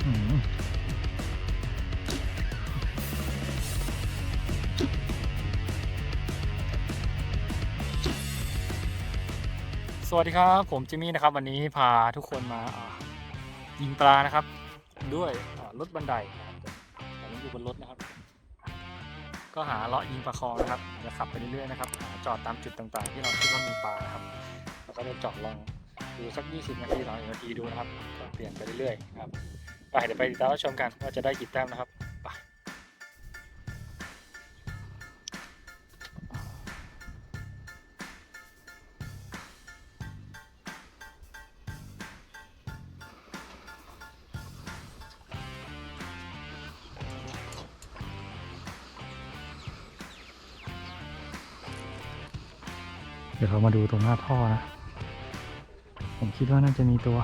สวัสดีครับ ผมจิมมี่นะครับ วันนี้พาทุกคนมายิงปลานะครับ ด้วยรถบันไดนะครับผมอยู่บนรถนะครับ ก็หาเลาะยิงปลาคอนะครับจะขับไปเรื่อยๆนะครับหาจอดตามจุดต่างๆ ที่เราคิดว่ามีปลานะครับแล้วก็จะจอดลองดูสัก 20 นาที30นาทีดูนะครับก็เปลี่ยนไปเรื่อยๆนะครับ ไปเดี๋ยวไปติดตามรับชมกันว่าจะได้กี่แต้มนะครับไปเดี๋ยวเรามาดูตรงหน้าท่อนะ ผมคิดว่าน่าจะมีตัว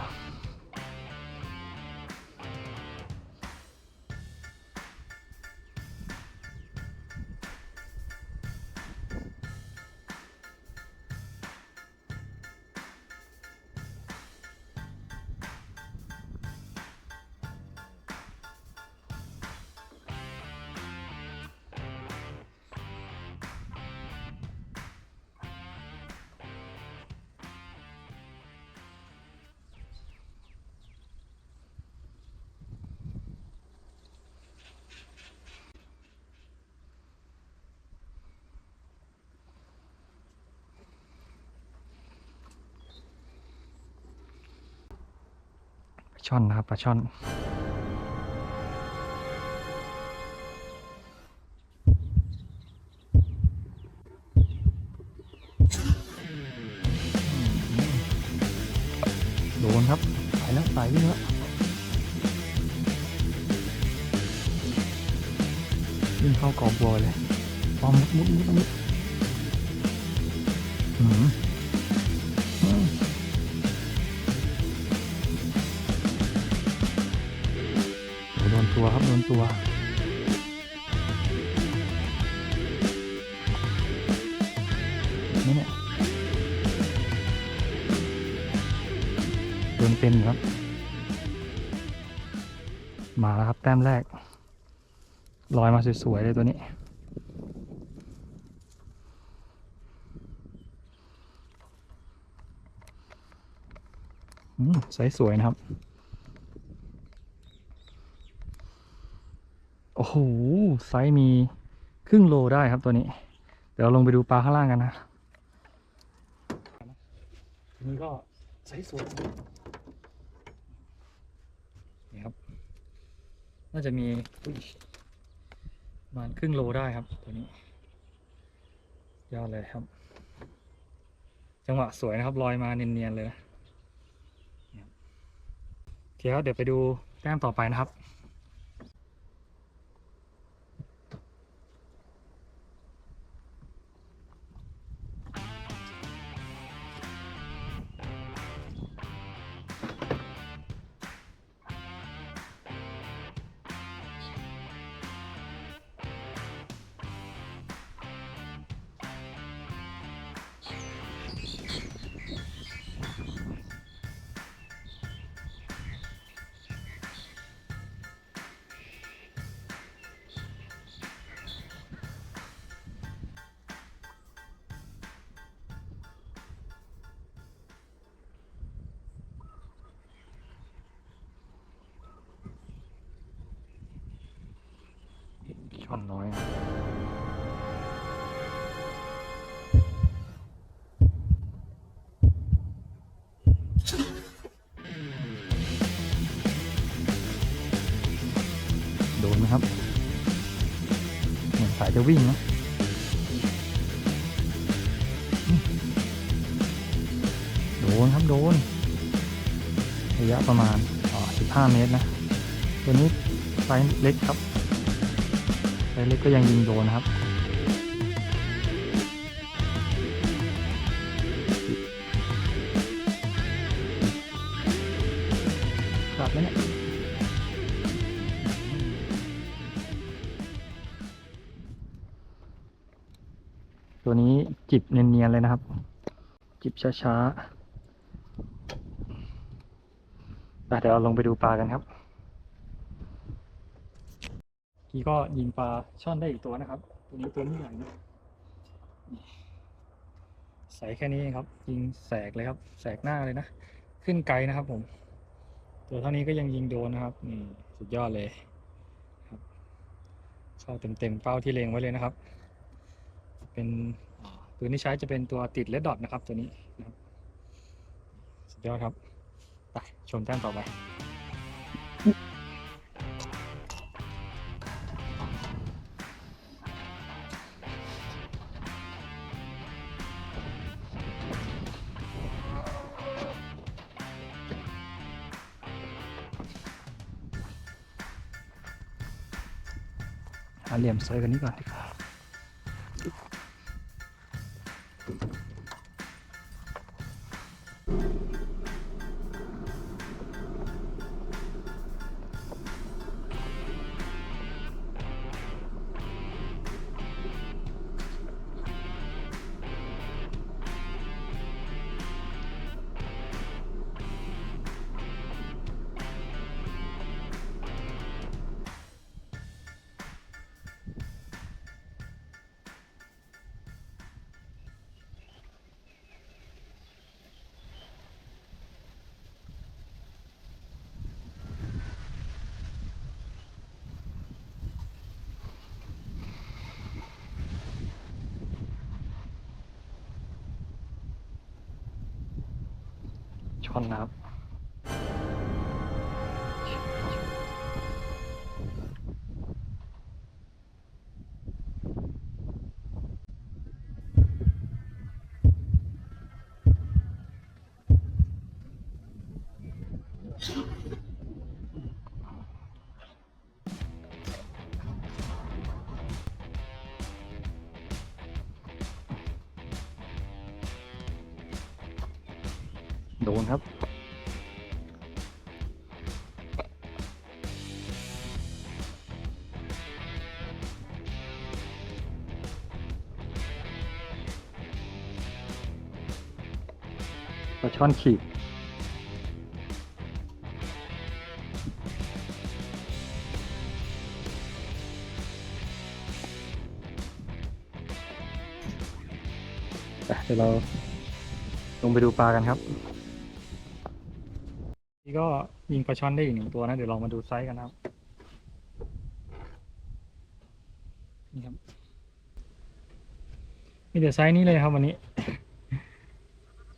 ช่อนนะครับปลาช่อนโดนครับสายแล้วสายวิ่งแล้ววิ่งเข้ากอบบัวเลยปอมมุดมุดมุดมุดอืม ตัว นี่เนี่ยโดนเต็มครับ มาแล้วครับแต้มแรก ลอยมาสวยๆเลยตัวนี้อืมไซส์สวยนะครับ โอ้โห ไซส์มีครึ่งโลได้ครับตัวนี้ เดี๋ยวลงไปดูปลาข้างล่างกันนะนี้ก็ไซส์สวยนี่ครับ น่าจะมีประมาณครึ่งโลได้ครับตัวนี้ ยอดเลยครับ จังหวะสวยนะครับลอยมาเนียนๆเลยนะนี่ครับโอเคครับเดี๋ยวไปดูแต้มต่อไปนะครับ ช่อนน้อยโดนไหมครับเหมือนสายจะวิ่งนะโดนครับโดนระยะประมาณอ๋อ15เมตรนะ ตัวนี้ไซส์เล็กครับ ไซส์เล็กก็ยังยิงโดนนะครับกลับแล้วเนี่ยตัวนี้จิบเนียนๆเลยนะครับ จิบช้าๆเดี๋ยวเราลงไปดูปลากันครับ พี่ก็ยิงปลาช่อนได้อีกตัวนะครับ ตัวนี้ตัวนี้ใหญ่นะใส่แค่นี้เองครับ ยิงแสกเลยครับ แสกหน้าเลยนะ ขึ้นไกลนะครับผม ตัวเท่านี้ก็ยังยิงโดนนะครับนี่สุดยอดเลยครับเข้าเต็มๆเป้าที่เลงไว้เลยนะครับ เป็นอ่าปืนที่ใช้จะเป็นตัวติดเลดดอทนะครับ ตัวนี้นะครับสุดยอดครับไปชมแต้มต่อไป เหลี่ยมเซยกันนี้ก่อนดีกว่า ชนนะครับ โดนครับ ปลาช่อนขีดเดี๋ยวเราลงไปดูปลากันครับ ก็ยิงปลาช่อนได้อีกหนึ่งตัวนะ เดี๋ยวลองมาดูไซส์กันนะครับ นี่ครับ มีแต่ไซส์นี้เลยครับวันนี้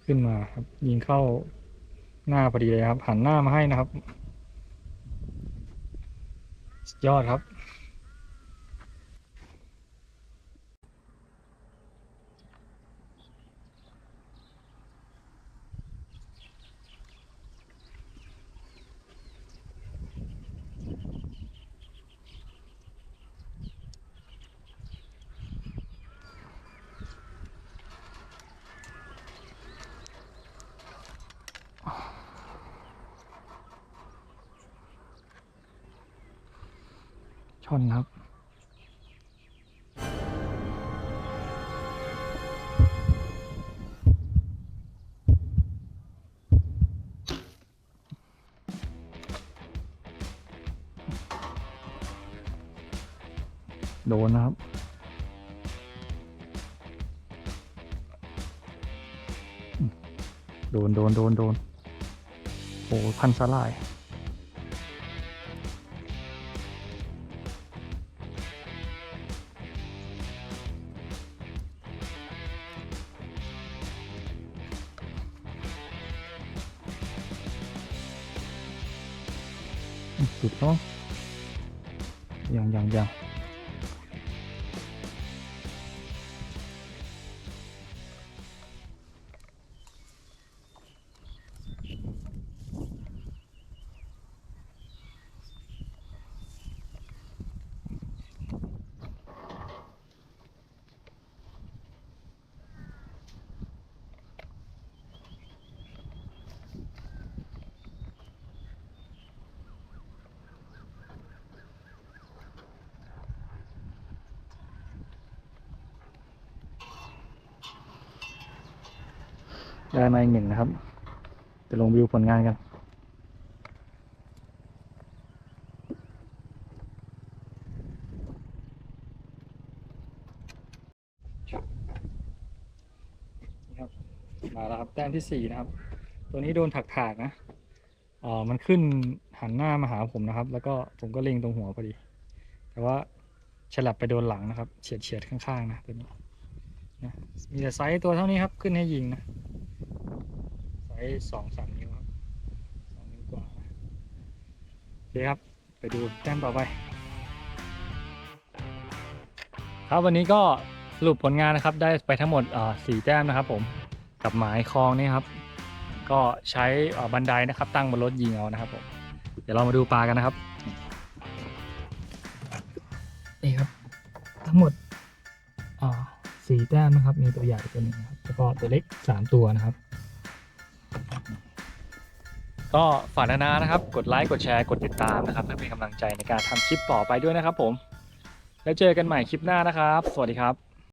ขึ้นมาครับ ยิงเข้าหน้าพอดีเลยครับ หันหน้ามาให้นะครับ ยอดครับ ชนครับโดนนะครับ โดน โดน โดน โดน โอ้ พันสลาย สุดเนาะยังยังยัง ได้มาอีกหนึ่งนะครับ จะลงวิวผลงานกันครับมาแล้วครับ แต้มที่สี่นะครับ ตัวนี้โดนถักถากนะเออมันขึ้นหันหน้ามาหาผมนะครับ แล้วก็ผมก็เล็งตรงหัวพอดี แต่ว่าฉลับไปโดนหลังนะครับ เฉียดเฉียดข้างๆนะตัวนี้นะมีแต่ไซส์ตัวเท่านี้ครับ ขึ้นให้ยิงนะ ไซส์สองสามนิ้วครับสองนิ้วกว่านะโอเคครับ ไปดูแต้มต่อไป ครับวันนี้ก็สรุปผลงานนะครับได้ไปทั้งหมดอ่าสี่แต้มนะครับผมกับหมายคลองนี่ครับ ก็ใช้อ่าบันไดนะครับ ตั้งบนรถยิงเอานะครับผมเดี๋ยวเรามาดูปลากันนะครับนี่ครับ ทั้งหมดอ่าสี่แต้มนะครับ มีตัวใหญ่ตัวหนึ่งนะครับแล้วก็ตัวเล็กสามตัวนะครับ ก็ฝากนานานะครับ กดไลค์กดแชร์กดติดตามนะครับ เพื่อเป็นกำลังใจในการทำคลิปต่อไปด้วยนะครับผม แล้วเจอกันใหม่คลิปหน้านะครับ สวัสดีครับ